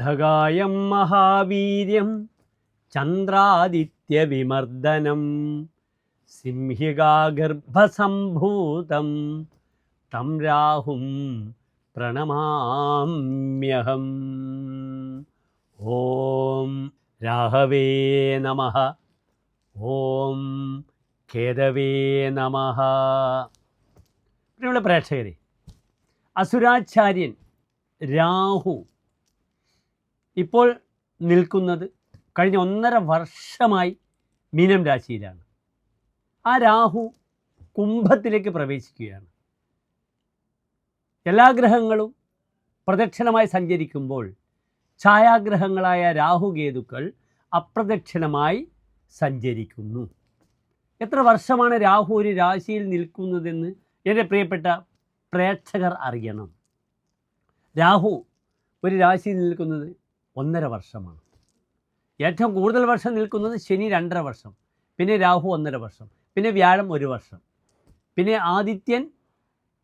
ധകായം മഹാവീര്യം ചന്ദ്രാദിത്യവിമർദ്ദനം സിംഹികാഗർഭസംഭൂതം തം രാഹും പ്രണമാമ്യഹം. ഓം രാഹവേ നമ. ഓം കേതവേ നമ. പ്രിയമുള്ള പ്രേക്ഷകരെ അസുരാചാര്യൻ രാഹു ഇപ്പോൾ നിൽക്കുന്നത് കഴിഞ്ഞ ഒന്നര വർഷമായി മീനം രാശിയിലാണ്. ആ രാഹു കുംഭത്തിലേക്ക് പ്രവേശിക്കുകയാണ്. എല്ലാ ഗ്രഹങ്ങളും പ്രദക്ഷിണമായി സഞ്ചരിക്കുമ്പോൾ ഛായാഗ്രഹങ്ങളായ രാഹുകേതുക്കൾ അപ്രദക്ഷിണമായി സഞ്ചരിക്കുന്നു. എത്ര വർഷമാണ് രാഹു ഒരു രാശിയിൽ നിൽക്കുന്നതെന്ന് എന്റെ പ്രിയപ്പെട്ട പ്രേക്ഷകർ അറിയണം. രാഹു ഒരു രാശിയിൽ നിൽക്കുന്നത് ഒന്നര വർഷമാണ്. ഏറ്റവും കൂടുതൽ വർഷം നിൽക്കുന്നത് ശനി രണ്ടര വർഷം പിന്നെ രാഹു ഒന്നര വർഷം പിന്നെ വ്യാഴം ഒരു വർഷം പിന്നെ ആദിത്യൻ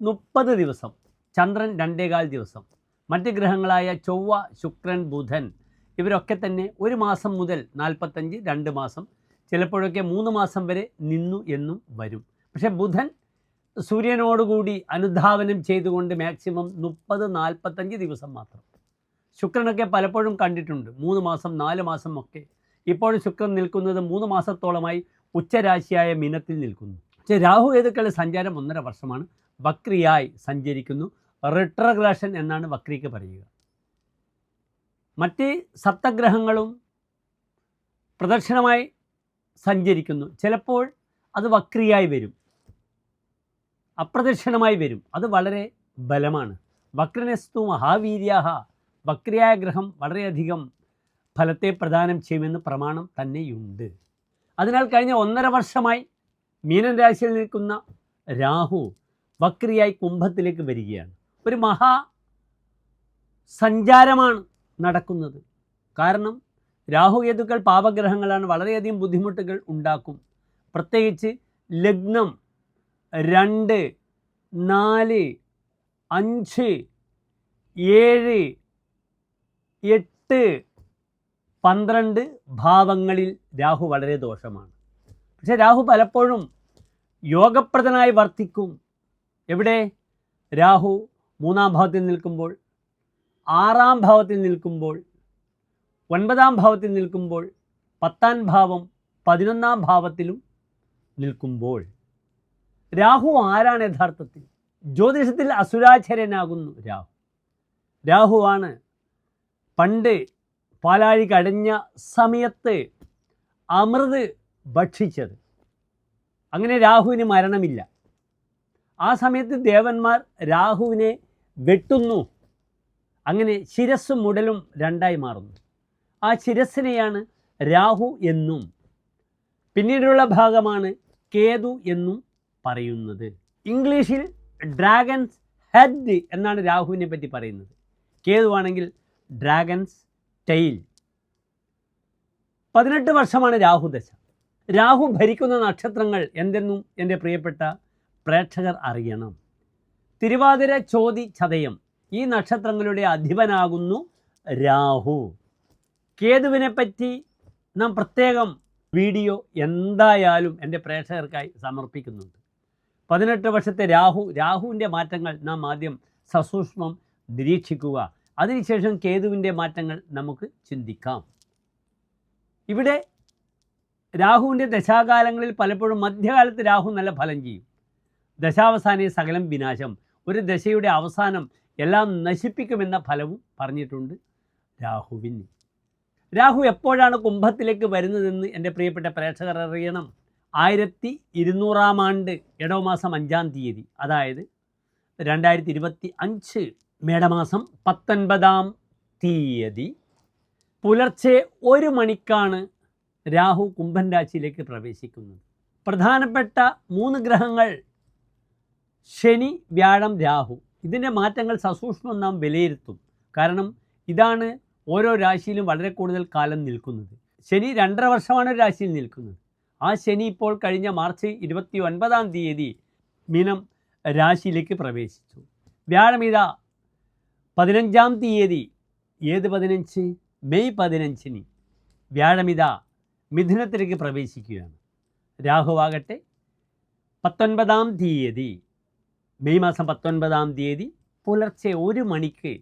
മുപ്പത് ദിവസം ചന്ദ്രൻ രണ്ടേകാൽ ദിവസം മറ്റ് ഗ്രഹങ്ങളായ ചൊവ്വ ശുക്രൻ ബുധൻ ഇവരൊക്കെ തന്നെ ഒരു മാസം മുതൽ നാൽപ്പത്തഞ്ച് രണ്ട് മാസം ചിലപ്പോഴൊക്കെ മൂന്ന് മാസം വരെ നിന്നു എന്നും വരും. പക്ഷേ ബുധൻ സൂര്യനോടുകൂടി അനുധാവനം ചെയ്തുകൊണ്ട് മാക്സിമം മുപ്പത് നാൽപ്പത്തഞ്ച് ദിവസം മാത്രം. ശുക്രനൊക്കെ പലപ്പോഴും കണ്ടിട്ടുണ്ട്. മൂന്ന് മാസം നാല് മാസം ഒക്കെ. ഇപ്പോഴും ശുക്രൻ നിൽക്കുന്നത് മൂന്ന് മാസത്തോളമായി ഉച്ചരാശിയായ മിനത്തിൽ നിൽക്കുന്നു. പക്ഷേ രാഹു കേതുക്കളുടെ സഞ്ചാരം ഒന്നര വർഷമാണ്. വക്രിയായി സഞ്ചരിക്കുന്നു. റിട്രഗ്രഷൻ എന്നാണ് വക്രിക്ക് പറയുക. മറ്റ് സപ്തഗ്രഹങ്ങളും പ്രദക്ഷിണമായി സഞ്ചരിക്കുന്നു. ചിലപ്പോൾ അത് വക്രിയായി വരും. അപ്രദക്ഷിണമായി വരും. അത് വളരെ ബലമാണ്. വക്രനസ്തു മഹാവീര്യാഹ. വക്രിയായ ഗ്രഹം വളരെയധികം ഫലത്തെ പ്രദാനം ചെയ്യുമെന്ന് പ്രമാണം തന്നെയുണ്ട്. അതിനാൽ കഴിഞ്ഞ ഒന്നര വർഷമായി മീനൻ രാശിയിൽ നിൽക്കുന്ന രാഹു വക്രിയായി കുംഭത്തിലേക്ക് വരികയാണ്. ഒരു മഹാ സഞ്ചാരമാണ് നടക്കുന്നത്. കാരണം രാഹു രാഹുകേതുക്കൾ പാപഗ്രഹങ്ങളാണ് വളരെയധികം ബുദ്ധിമുട്ടുകൾ ഉണ്ടാക്കും. പ്രത്യേകിച്ച് ലഗ്നം രണ്ട് നാല് അഞ്ച് ഏഴ് എട്ട് പന്ത്രണ്ട് ഭാവങ്ങളിൽ രാഹു വളരെ ദോഷമാണ്. പക്ഷെ രാഹു പലപ്പോഴും യോഗപ്രദനായി വർത്തിക്കും. എവിടെ? രാഹു മൂന്നാം ഭാവത്തിൽ നിൽക്കുമ്പോൾ ആറാം ഭാവത്തിൽ നിൽക്കുമ്പോൾ ഒൻപതാം ഭാവത്തിൽ നിൽക്കുമ്പോൾ പത്താം ഭാവം പതിനൊന്നാം ഭാവത്തിലും നിൽക്കുമ്പോൾ. രാഹു ആരാണ് യഥാർത്ഥത്തിൽ? ജ്യോതിഷത്തിൽ അസുരാചരനാകുന്നു രാഹു. രാഹുവാണ് പണ്ട് പാലാഴി കടഞ്ഞ സമയത്ത് അമൃത് ഭക്ഷിച്ചത്. അങ്ങനെ രാഹുവിന് മരണമില്ല. ആ സമയത്ത് ദേവന്മാർ രാഹുവിനെ വെട്ടുന്നു. അങ്ങനെ ശിരസ്സും മുടലും രണ്ടായി മാറുന്നു. ആ ശിരസ്സിനെയാണ് രാഹു എന്നും പിന്നീടുള്ള ഭാഗമാണ് കേതു എന്നും പറയുന്നത്. ഇംഗ്ലീഷിൽ ഡ്രാഗൻസ് ഹെഡ് എന്നാണ് രാഹുവിനെ പറ്റി പറയുന്നത്. കേതുവാണെങ്കിൽ ഡ്രാഗൺസ് ടെയിൽ പതിനെട്ട് വർഷമാണ് രാഹുദശ രാഹു ഭരിക്കുന്ന നക്ഷത്രങ്ങൾ എന്തെന്നും എന്റെ പ്രിയപ്പെട്ട പ്രേക്ഷകർ അറിയണം. തിരുവാതിര ചോതി ചതയം ഈ നക്ഷത്രങ്ങളുടെ അധിപനാകുന്നു രാഹു. കേതുവിനെ പറ്റി നാം പ്രത്യേകം വീഡിയോ എന്തായാലും എന്റെ പ്രേക്ഷകർക്കായി സമർപ്പിക്കുന്നുണ്ട്. പതിനെട്ട് വർഷത്തെ രാഹു രാഹുവിന്റെ മാറ്റങ്ങൾ നാം ആദ്യം സസൂക്ഷ്മം നിരീക്ഷിക്കുക. അതിനുശേഷം കേതുവിന്റെ മാറ്റങ്ങൾ നമുക്ക് ചിന്തിക്കാം. ഇവിടെ രാഹുവിന്റെ ദശാകാലങ്ങളിൽ പലപ്പോഴും മധ്യകാലത്ത് രാഹു നല്ല ഫലം ചെയ്യും. ദശാവസാനേ സകലം വിനാശം. ഒരു ദശയുടെ അവസാനം എല്ലാം നശിപ്പിക്കുമെന്ന ഫലവും പറഞ്ഞിട്ടുണ്ട് രാഹുവിന്. രാഹു എപ്പോഴാണ് കുംഭത്തിലേക്ക് വരുന്നതെന്ന് എന്റെ പ്രിയപ്പെട്ട പ്രേക്ഷകർ അറിയണം. ആയിരത്തി ഇരുന്നൂറാം ആണ്ട് ഇടവമാസം അഞ്ചാം തീയതി. അതായത് രണ്ടായിരത്തി ഇരുപത്തി അഞ്ച് മേടമാസം പത്തൊൻപതാം തീയതി പുലർച്ചെ ഒരു മണിക്കാണ് രാഹു കുംഭൻ രാശിയിലേക്ക് പ്രവേശിക്കുന്നത്. പ്രധാനപ്പെട്ട മൂന്ന് ഗ്രഹങ്ങൾ ശനി വ്യാഴം രാഹു. ഇതിന്റെ മാറ്റങ്ങൾ സസൂക്ഷ്മം നാം വിലയിരുത്തും. കാരണം ഇതാണ് ഓരോ രാശിയിലും വളരെ കൂടുതൽ കാലം നിൽക്കുന്നത്. ശനി രണ്ടര വർഷമാണ് ഒരു രാശിയിൽ നിൽക്കുന്നത്. ആ ശനി ഇപ്പോൾ കഴിഞ്ഞ മാർച്ച് ഇരുപത്തി ഒൻപതാം തീയതി മീനം രാശിയിലേക്ക് പ്രവേശിച്ചു. വ്യാഴം ഇതാ പതിനഞ്ചാം തീയതി. ഏത് പതിനഞ്ച്? മെയ് പതിനഞ്ചിന് വ്യാഴമിത മിഥുനത്തിലേക്ക് പ്രവേശിക്കുകയാണ്. രാഹുവാകട്ടെ പത്തൊൻപതാം തീയതി. മെയ് മാസം പത്തൊൻപതാം തീയതി പുലർച്ചെ ഒരു മണിക്ക്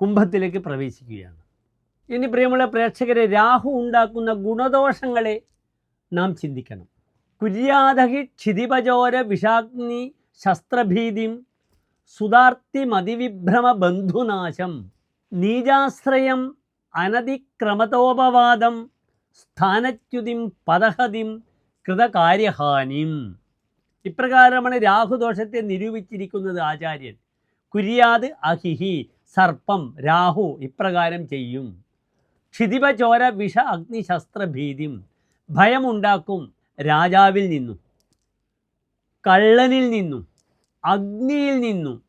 കുംഭത്തിലേക്ക് പ്രവേശിക്കുകയാണ്. ഇനി പ്രിയമുള്ള പ്രേക്ഷകരെ രാഹു ഉണ്ടാക്കുന്ന ഗുണദോഷങ്ങളെ നാം ചിന്തിക്കണം. കുര്യാതഹി ക്ഷിതിപചോര വിഷാഗ്നി ശസ്ത്രഭീതിം സുതാർത്തി മതിവിഭ്രമ ബന്ധുനാശം നീജാശ്രയം അനതിക്രമതോപവാദം സ്ഥാനച്യുതിം പദഹതിം കൃതകാര്യഹാനിം. ഇപ്രകാരമാണ് രാഹുദോഷത്തെ നിരൂപിച്ചിരിക്കുന്നത് ആചാര്യൻ. കുര്യാത് അഹിഹി സർപ്പം രാഹു ഇപ്രകാരം ചെയ്യും. ക്ഷിതിപചോര വിഷ അഗ്നിശസ്ത്രഭീതിം ഭയമുണ്ടാക്കും രാജാവിൽ നിന്നും കള്ളനിൽ നിന്നും അഗ്നിയിൽ നിന്നും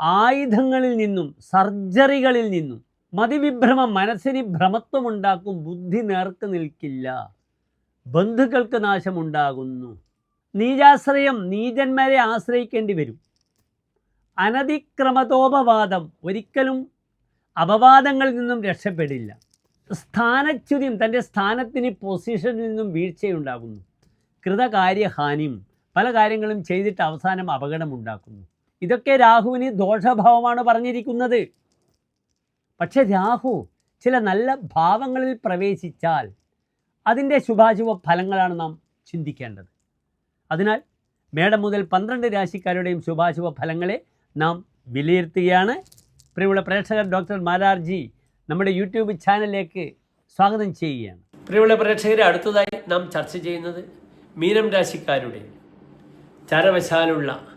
ആയുധങ്ങളിൽ നിന്നും സർജറികളിൽ നിന്നും മതിവിഭ്രമം മനസ്സിന് ഭ്രമത്വമുണ്ടാക്കും ബുദ്ധി നേർക്ക് നിൽക്കില്ല. ബന്ധുക്കൾക്ക് നാശമുണ്ടാകുന്നു. നീചാശ്രയം നീചന്മാരെ ആശ്രയിക്കേണ്ടി വരും. അനതിക്രമതോപവാദം ഒരിക്കലും അപവാദങ്ങളിൽ നിന്നും രക്ഷപ്പെടില്ല. സ്ഥാനച്യുതിയും തന്റെ സ്ഥാനത്തിന് പൊസിഷനിൽ നിന്നും വീഴ്ചയുണ്ടാകുന്നു. കൃതകാര്യഹാനിയും പല കാര്യങ്ങളും ചെയ്തിട്ട് അവസാനം അപകടമുണ്ടാക്കുന്നു. ഇതൊക്കെ രാഹുവിന് ദോഷഭാവമാണ് പറഞ്ഞിരിക്കുന്നത്. പക്ഷെ രാഹു ചില നല്ല ഭാവങ്ങളിൽ പ്രവേശിച്ചാൽ അതിന്റെ ശുഭാശുഭ ഫലങ്ങളാണ് നാം ചിന്തിക്കേണ്ടത്. അതിനാൽ മേടം മുതൽ പന്ത്രണ്ട് രാശിക്കാരുടെയും ശുഭാശുഭ ഫലങ്ങളെ നാം വിലയിരുത്തുകയാണ്. പ്രിയമുള്ള പ്രേക്ഷകർ ഡോക്ടർ മാരാർജി നമ്മുടെ യൂട്യൂബ് ചാനലിലേക്ക് സ്വാഗതം ചെയ്യുകയാണ്. പ്രിയമുള്ള പ്രേക്ഷകരെ അടുത്തതായി നാം ചർച്ച ചെയ്യുന്നത് മീനം രാശിക്കാരുടെ ചരവശാലുള്ള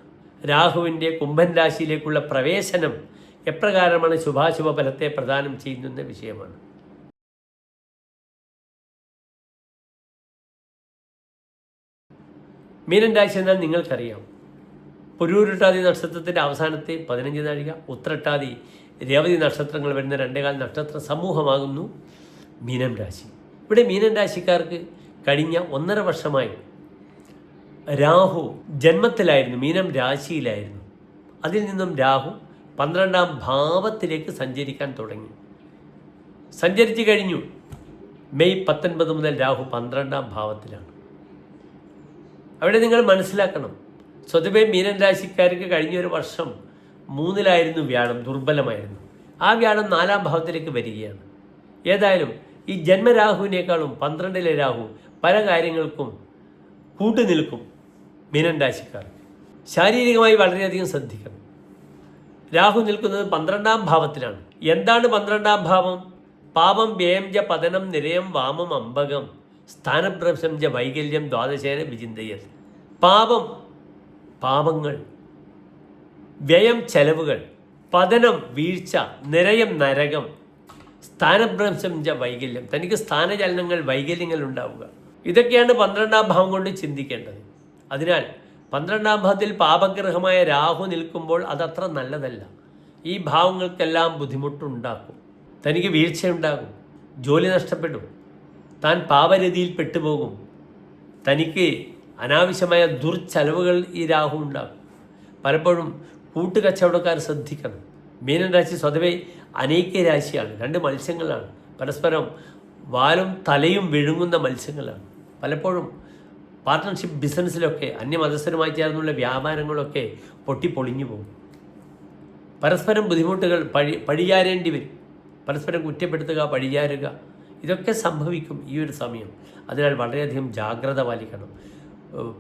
രാഹുവിന്റെ കുംഭൻ രാശിയിലേക്കുള്ള പ്രവേശനം എപ്രകാരമാണ് ശുഭാശുഭ ഫലത്തെ പ്രദാനം ചെയ്യുന്ന വിഷയമാണ്. മീനൻ രാശി എന്നാൽ നിങ്ങൾക്കറിയാം. പുരൂരുട്ടാതി നക്ഷത്രത്തിന്റെ അവസാനത്തെ പതിനഞ്ച് നാഴിക ഉത്രട്ടാതി രേവതി നക്ഷത്രങ്ങൾ വരുന്ന രണ്ടേകാൽ നക്ഷത്ര സമൂഹമാകുന്നു മീനം രാശി. ഇവിടെ മീനൻ രാശിക്കാർക്ക് കഴിഞ്ഞ ഒന്നര വർഷമായി രാഹു ജന്മത്തിലായിരുന്നു മീനം രാശിയിലായിരുന്നു. അതിൽ നിന്നും രാഹു പന്ത്രണ്ടാം ഭാവത്തിലേക്ക് സഞ്ചരിക്കാൻ തുടങ്ങി. സഞ്ചരിച്ചു കഴിഞ്ഞു. മെയ് പത്തൊൻപത് മുതൽ രാഹു പന്ത്രണ്ടാം ഭാവത്തിലാണ്. അവിടെ നിങ്ങൾ മനസ്സിലാക്കണം സ്വതവേ മീനൻ രാശിക്കാർക്ക് കഴിഞ്ഞ ഒരു വർഷം മൂന്നിലായിരുന്നു വ്യാഴം ദുർബലമായിരുന്നു. ആ വ്യാഴം നാലാം ഭാവത്തിലേക്ക് വരികയാണ്. ഏതായാലും ഈ ജന്മരാഹുവിനേക്കാളും പന്ത്രണ്ടിലെ രാഹു പല കാര്യങ്ങൾക്കും കൂട്ടുനിൽക്കും. മീനൻ രാശിക്കാർക്ക് ശാരീരികമായി വളരെയധികം ശ്രദ്ധിക്കണം. രാഹു നിൽക്കുന്നത് പന്ത്രണ്ടാം ഭാവത്തിലാണ്. എന്താണ് പന്ത്രണ്ടാം ഭാവം? പാപം വ്യയം ജ പതനം നിലയം വാമം അമ്പകം സ്ഥാനഭ്രംശം ജ വൈകല്യം ദ്വാദശേന വിചിന്തയൽ പാപം പാപങ്ങൾ. വ്യയം ചെലവുകൾ. പതനം വീഴ്ച നിരയം നരകം. സ്ഥാനഭ്രംശം ജ വൈകല്യം. തനിക്ക് സ്ഥാനചലനങ്ങൾ വൈകല്യങ്ങൾ ഉണ്ടാവുക. ഇതൊക്കെയാണ് പന്ത്രണ്ടാം ഭാവം കൊണ്ട് ചിന്തിക്കേണ്ടത്. അതിനാൽ പന്ത്രണ്ടാം ഭാവത്തിൽ പാപഗ്രഹമായ രാഹു നിൽക്കുമ്പോൾ അതത്ര നല്ലതല്ല. ഈ ഭാവങ്ങൾക്കെല്ലാം ബുദ്ധിമുട്ടുണ്ടാക്കും. തനിക്ക് വീഴ്ചയുണ്ടാകും. ജോലി നഷ്ടപ്പെടും. താൻ പാപരതിയിൽ പെട്ടുപോകും. തനിക്ക് അനാവശ്യമായ ദുർച്ചെലവുകൾ ഈ രാഹു ഉണ്ടാകും പലപ്പോഴും കൂട്ടുകച്ചവടക്കാർ ശ്രദ്ധിക്കണം. മീനൻ രാശി സ്വതവേ അനേക രാശിയാണ്. രണ്ട് മത്സ്യങ്ങളാണ്. പരസ്പരം വാലും തലയും വിഴുങ്ങുന്ന മത്സ്യങ്ങളാണ്. പലപ്പോഴും പാർട്ട്ണർഷിപ്പ് ബിസിനസ്സിലൊക്കെ അന്യമതസ്ഥരുമായി ചേർന്നുള്ള വ്യാപാരങ്ങളൊക്കെ പൊട്ടിപ്പൊളിഞ്ഞു പോകും. പരസ്പരം ബുദ്ധിമുട്ടുകൾ പഴി പഴിയാരേണ്ടി വരും. പരസ്പരം കുറ്റപ്പെടുത്തുക പഴിയാരുക ഇതൊക്കെ സംഭവിക്കും ഈ ഒരു സമയം. അതിനാൽ വളരെയധികം ജാഗ്രത പാലിക്കണം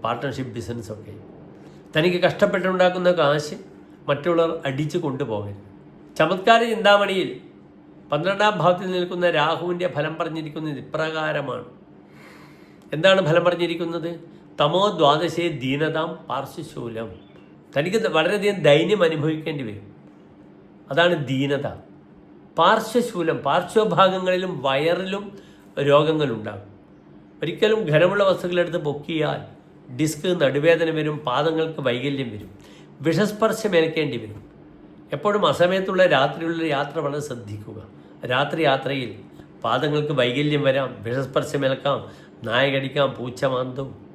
പാർട്ട്ണർഷിപ്പ് ബിസിനസ്സൊക്കെ. തനിക്ക് കഷ്ടപ്പെട്ടുണ്ടാക്കുന്ന കാശ് മറ്റുള്ളവർ അടിച്ചു കൊണ്ടുപോകരുത്. ചമത്കാര ചിന്താമണിയിൽ പന്ത്രണ്ടാം ഭാവത്തിൽ നിൽക്കുന്ന രാഹുവിന്റെ ഫലം പറഞ്ഞിരിക്കുന്നത് ഇപ്രകാരമാണ്. എന്താണ് ഫലം പറഞ്ഞിരിക്കുന്നത്? തമോ ദ്വാദശേ ദീനതാം പാർശ്വശൂലം. തനിക്ക് വളരെയധികം ദൈന്യം അനുഭവിക്കേണ്ടി വരും. അതാണ് ദീനത. പാർശ്വശൂലം പാർശ്വഭാഗങ്ങളിലും വയറിലും രോഗങ്ങളുണ്ടാകും. ഒരിക്കലും ഘനമുള്ള വസ്തുക്കളെടുത്ത് പൊക്കിയാൽ ഡിസ്ക് നടുവേദന വരും പാദങ്ങൾക്ക് വൈകല്യം വരും വിഷസ്പർശം ഏൽക്കേണ്ടി വരും. എപ്പോഴും അസമയത്തുള്ള രാത്രിയുള്ള യാത്ര വളരെ ശ്രദ്ധിക്കുക. രാത്രി യാത്രയിൽ പാദങ്ങൾക്ക് വൈകല്യം വരാം വിഷസ്പർശമേൽക്കാം നായ കടിക്കാം പൂച്ച മാന്തും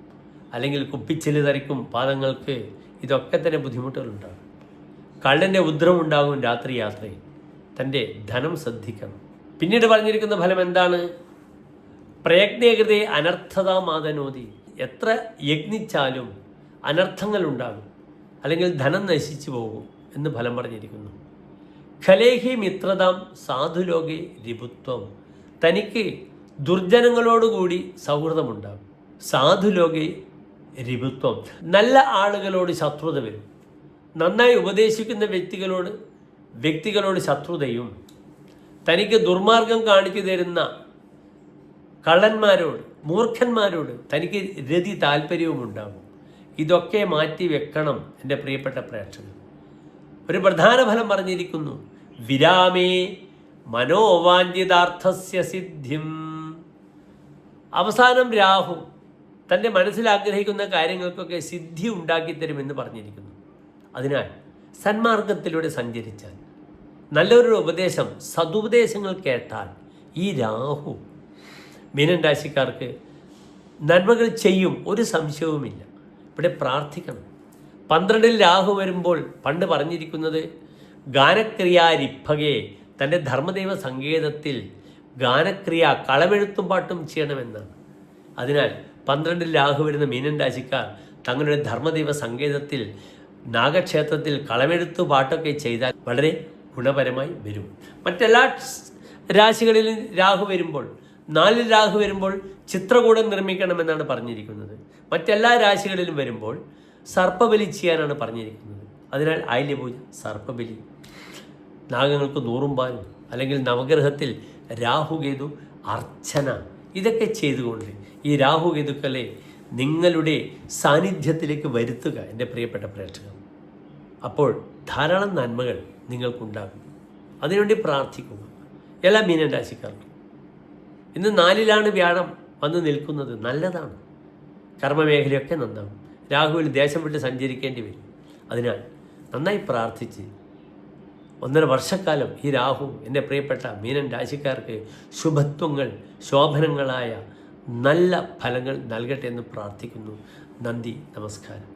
അല്ലെങ്കിൽ കുപ്പിച്ചിൽ തറിക്കും പാദങ്ങൾക്ക് ഇതൊക്കെ തന്നെ ബുദ്ധിമുട്ടുകളുണ്ടാകും. കള്ളന്റെ ഉദ്രവം ഉണ്ടാകും രാത്രി യാത്രയിൽ. തന്റെ ധനം ശ്രദ്ധിക്കണം. പിന്നീട് പറഞ്ഞിരിക്കുന്ന ഫലം എന്താണ്? പ്രയജ്ഞകൃതയെ അനർത്ഥതാ മാതനോതി. എത്ര യജ്ഞിച്ചാലും അനർത്ഥങ്ങൾ ഉണ്ടാകും. അല്ലെങ്കിൽ ധനം നശിച്ചു പോകും എന്ന് ഫലം പറഞ്ഞിരിക്കുന്നു. ഖലേഹി മിത്രതാം സാധുലോകെ രിപുത്വം തനിക്ക് ദുർജനങ്ങളോടുകൂടി സൗഹൃദമുണ്ടാകും. സാധുലോകെ രിപുത്വം നല്ല ആളുകളോട് ശത്രുത വരും. നന്നായി ഉപദേശിക്കുന്ന വ്യക്തികളോട് വ്യക്തികളോട് ശത്രുതയും. തനിക്ക് ദുർമാർഗം കാണിച്ചു തരുന്ന കള്ളന്മാരോട് മൂർഖന്മാരോട് തനിക്ക് രതി താല്പര്യവും ഉണ്ടാകും ഇതൊക്കെ മാറ്റി വെക്കണം എന്റെ പ്രിയപ്പെട്ട പ്രേക്ഷകർ. ഒരു പ്രധാന ഫലം പറഞ്ഞിരിക്കുന്നു. വിരാമേ മനോവാഞ്ചിതാർത്ഥസ്യ സിദ്ധിം. അവസാനം രാഹു തന്റെ മനസ്സിൽ ആഗ്രഹിക്കുന്ന കാര്യങ്ങൾക്കൊക്കെ സിദ്ധി ഉണ്ടാക്കിത്തരുമെന്ന് പറഞ്ഞിരിക്കുന്നു. അതിനാൽ സന്മാർഗത്തിലൂടെ സഞ്ചരിച്ചാൽ നല്ലൊരു ഉപദേശം സതുപദേശങ്ങൾ കേട്ടാൽ ഈ രാഹു മീനൻ രാശിക്കാർക്ക് നന്മകൾ ചെയ്യും ഒരു സംശയവുമില്ല. ഇവിടെ പ്രാർത്ഥിക്കണം. പന്ത്രണ്ടിൽ രാഹു വരുമ്പോൾ പണ്ട് പറഞ്ഞിരിക്കുന്നത് ഗാനക്രിയാരിഭകെ തന്റെ ധർമ്മദൈവ സങ്കേതത്തിൽ ഗാനക്രിയ കളമെഴുത്തും പാട്ടും ചെയ്യണമെന്നാണ്. അതിനാൽ പന്ത്രണ്ടിൽ രാഹു വരുന്ന മീനൻ രാശിക്കാർ തങ്ങളുടെ ധർമ്മദൈവ സങ്കേതത്തിൽ നാഗക്ഷേത്രത്തിൽ കളമെഴുത്തു പാട്ടൊക്കെ ചെയ്താൽ വളരെ ഗുണപരമായി വരും. മറ്റെല്ലാ രാശികളിൽ രാഹു വരുമ്പോൾ നാലിൽ രാഹു വരുമ്പോൾ ചിത്രകൂടം നിർമ്മിക്കണമെന്നാണ് പറഞ്ഞിരിക്കുന്നത്. മറ്റെല്ലാ രാശികളിലും വരുമ്പോൾ സർപ്പബലി ചെയ്യാനാണ് പറഞ്ഞിരിക്കുന്നത്. അതിനാൽ ആയില്യപൂജ സർപ്പബലി നാഗങ്ങൾക്ക് നൂറും പാലും അല്ലെങ്കിൽ നവഗ്രഹത്തിൽ രാഹുകേതു അർച്ചന. ഇതൊക്കെ ചെയ്തുകൊണ്ട് ഈ രാഹുകേതുക്കളെ നിങ്ങളുടെ സാന്നിധ്യത്തിലേക്ക് വരുത്തുക എന്റെ പ്രിയപ്പെട്ട പ്രേക്ഷകർ. അപ്പോൾ ധാരാളം നന്മകൾ നിങ്ങൾക്കുണ്ടാകും. അതിനുവേണ്ടി പ്രാർത്ഥിക്കുക. എല്ലാ മീനൻ രാശിക്കാർക്കും. ഇന്ന് നാലിലാണ് വ്യാഴം വന്ന് നിൽക്കുന്നത്. നല്ലതാണ്. കർമ്മമേഖലയൊക്കെ നന്നാവും രാഹുവിൽ ദേശം വിട്ട് സഞ്ചരിക്കേണ്ടി വരും. അതിനാൽ നന്നായി പ്രാർത്ഥിച്ച് ഒന്നര വർഷക്കാലം ഈ രാഹു എന്റെ പ്രിയപ്പെട്ട മീനൻ രാശിക്കാർക്ക് ശുഭത്വങ്ങൾ ശോഭനങ്ങളായ നല്ല ഫലങ്ങൾ നൽകട്ടെ എന്ന് പ്രാർത്ഥിക്കുന്നു. നന്ദി നമസ്കാരം.